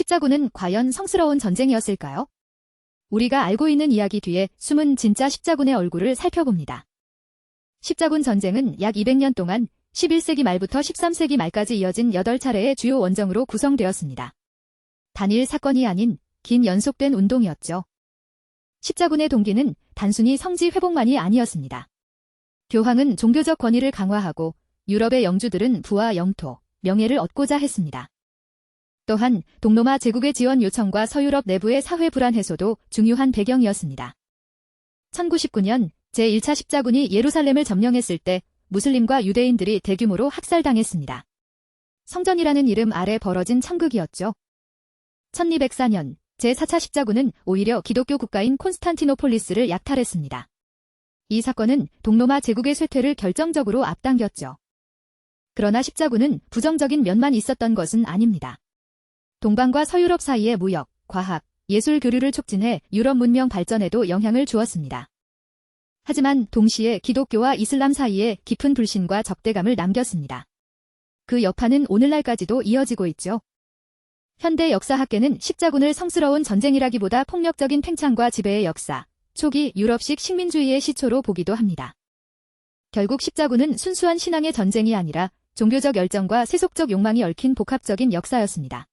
십자군은 과연 성스러운 전쟁이었을까요? 우리가 알고 있는 이야기 뒤에 숨은 진짜 십자군의 얼굴을 살펴봅니다. 십자군 전쟁은 약 200년 동안 11세기 말부터 13세기 말까지 이어진 8차례의 주요 원정으로 구성되었습니다. 단일 사건이 아닌 긴 연속된 운동이었죠. 십자군의 동기는 단순히 성지 회복만이 아니었습니다. 교황은 종교적 권위를 강화하고 유럽의 영주들은 부와 영토, 명예를 얻고자 했습니다. 또한 동로마 제국의 지원 요청과 서유럽 내부의 사회 불안 해소도 중요한 배경이었습니다. 1919년 제1차 십자군이 예루살렘을 점령했을 때 무슬림과 유대인들이 대규모로 학살당했습니다. 성전이라는 이름 아래 벌어진 참극이었죠. 1204년 제4차 십자군은 오히려 기독교 국가인 콘스탄티노폴리스를 약탈했습니다. 이 사건은 동로마 제국의 쇠퇴를 결정적으로 앞당겼죠. 그러나 십자군은 부정적인 면만 있었던 것은 아닙니다. 동방과 서유럽 사이의 무역, 과학, 예술 교류를 촉진해 유럽 문명 발전에도 영향을 주었습니다. 하지만 동시에 기독교와 이슬람 사이에 깊은 불신과 적대감을 남겼습니다. 그 여파는 오늘날까지도 이어지고 있죠. 현대 역사학계는 십자군을 성스러운 전쟁이라기보다 폭력적인 팽창과 지배의 역사, 초기 유럽식 식민주의의 시초로 보기도 합니다. 결국 십자군은 순수한 신앙의 전쟁이 아니라 종교적 열정과 세속적 욕망이 얽힌 복합적인 역사였습니다.